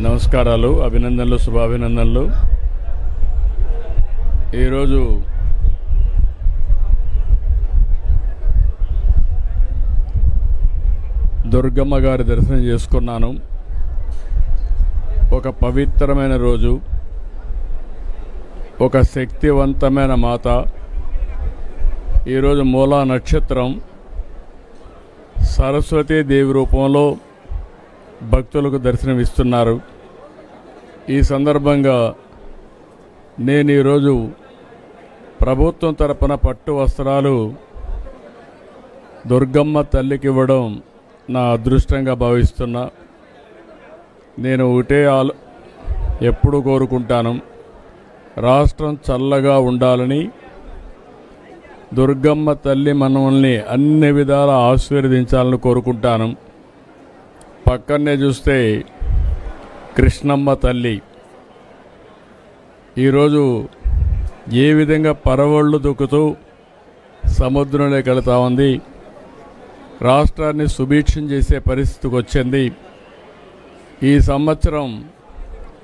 నమస్కారాలు అభినందనలు శుభాభినందనలు. ఈరోజు దుర్గమ్మ గారి దర్శనం చేసుకున్నాను. ఒక పవిత్రమైన రోజు ఒక శక్తివంతమైన మాత ఈరోజు మూలా నక్షత్రం సరస్వతీ దేవి రూపంలో భక్తులకు దర్శనమిస్తున్నారు. ఈ సందర్భంగా నేను ఈరోజు ప్రభుత్వం తరపున పట్టు వస్త్రాలు దుర్గమ్మ తల్లికి ఇవ్వడం నా అదృష్టంగా భావిస్తున్నా. నేను ఒకటే ఆలో ఎప్పుడు కోరుకుంటాను. రాష్ట్రం చల్లగా ఉండాలని దుర్గమ్మ తల్లి మనల్ని అన్ని విధాల ఆశీర్వదించాలని కోరుకుంటాను. పక్కనే చూస్తే కృష్ణమ్మ తల్లి. ఈరోజు ఏ విధంగా పరవళ్ళు దొక్కుతూ సముద్రంలోకి వెళుతూ ఉంది రాష్ట్రాన్ని సుభిక్షం చేసే పరిస్థితికి వచ్చింది. ఈ సంవత్సరం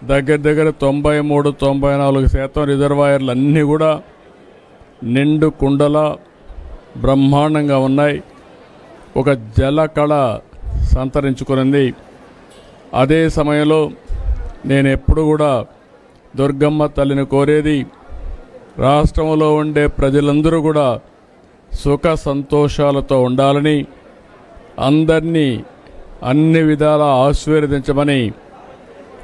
దగ్గర దగ్గర తొంభై మూడు తొంభై నాలుగు శాతం రిజర్వాయర్లు అన్నీ కూడా నిండు కుండల బ్రహ్మాండంగా ఉన్నాయి. ఒక జల సంతరించుకునింది అదే సమయంలో నేను ఎప్పుడు కూడా దుర్గమ్మ తల్లిని కోరేది రాష్ట్రంలో ఉండే ప్రజలందరూ కూడా సుఖ సంతోషాలతో ఉండాలని అందరినీ అన్ని విధాల ఆశీర్వదించమని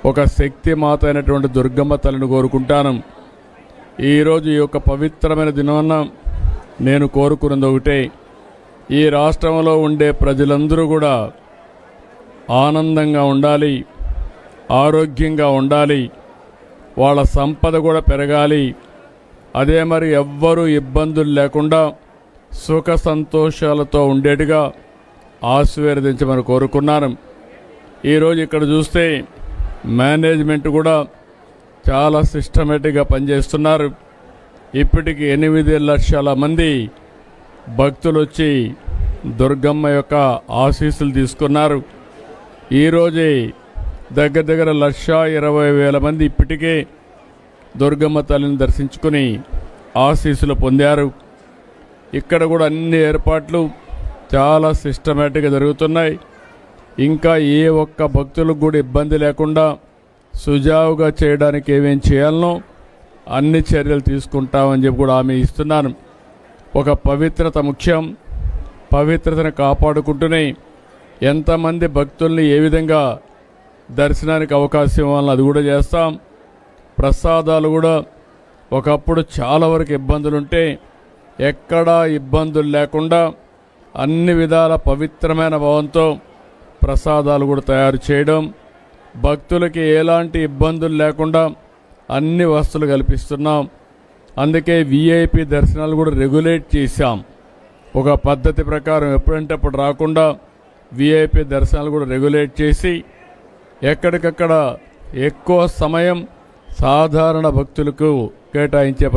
ఒక శక్తి మాత అయినటువంటి దుర్గమ్మ తల్లిని కోరుకుంటాను. ఈరోజు ఈ యొక్క పవిత్రమైన దినాన్న నేను కోరుకున్నది ఒకటే. ఈ రాష్ట్రంలో ఉండే ప్రజలందరూ కూడా ఆనందంగా ఉండాలి ఆరోగ్యంగా ఉండాలి వాళ్ళ సంపద కూడా పెరగాలి. అదే మరి ఎవ్వరూ ఇబ్బందులు లేకుండా సుఖ సంతోషాలతో ఉండేట్టుగా ఆశీర్వదించమని కోరుకున్నాను. ఈరోజు ఇక్కడ చూస్తే మేనేజ్మెంట్ కూడా చాలా సిస్టమేటిక్గా పనిచేస్తున్నారు. ఇప్పటికి ఎనిమిది లక్షల మంది భక్తులు వచ్చి దుర్గమ్మ యొక్క ఆశీస్సులు తీసుకున్నారు. ఈరోజే దగ్గర దగ్గర లక్ష ఇరవై వేల మంది ఇప్పటికే దుర్గమ్మ తల్లిని దర్శించుకుని ఆశీస్సులు పొందారు. ఇక్కడ కూడా అన్ని ఏర్పాట్లు చాలా సిస్టమేటిక్గా జరుగుతున్నాయి. ఇంకా ఏ ఒక్క భక్తులకు కూడా ఇబ్బంది లేకుండా సుజావుగా చేయడానికి ఏమేం చేయాలనో అన్ని చర్యలు తీసుకుంటామని చెప్పి కూడా ఆమె ఇస్తున్నాను. ఒక పవిత్రత ముఖ్యం. పవిత్రతను కాపాడుకుంటూనే ఎంతమంది భక్తుల్ని ఏ విధంగా దర్శనానికి అవకాశం ఇవ్వాలని అది కూడా చేస్తాం. ప్రసాదాలు కూడా ఒకప్పుడు చాలా వరకు ఇబ్బందులుంటే ఎక్కడా ఇబ్బందులు లేకుండా అన్ని విధాల పవిత్రమైన భావంతో ప్రసాదాలు కూడా తయారు చేయడం భక్తులకి ఎలాంటి ఇబ్బందులు లేకుండా అన్ని వస్తువులు కల్పిస్తున్నాం. అందుకే విఐపి దర్శనాలు కూడా రెగ్యులేట్ చేశాం. ఒక పద్ధతి ప్రకారం ఎప్పుడంటే అప్పుడు రాకుండా విఐపి దర్శనాలు కూడా రెగ్యులేట్ చేసి ఎక్కడికక్కడ ఎక్కువ సమయం సాధారణ భక్తులకు కేటాయించే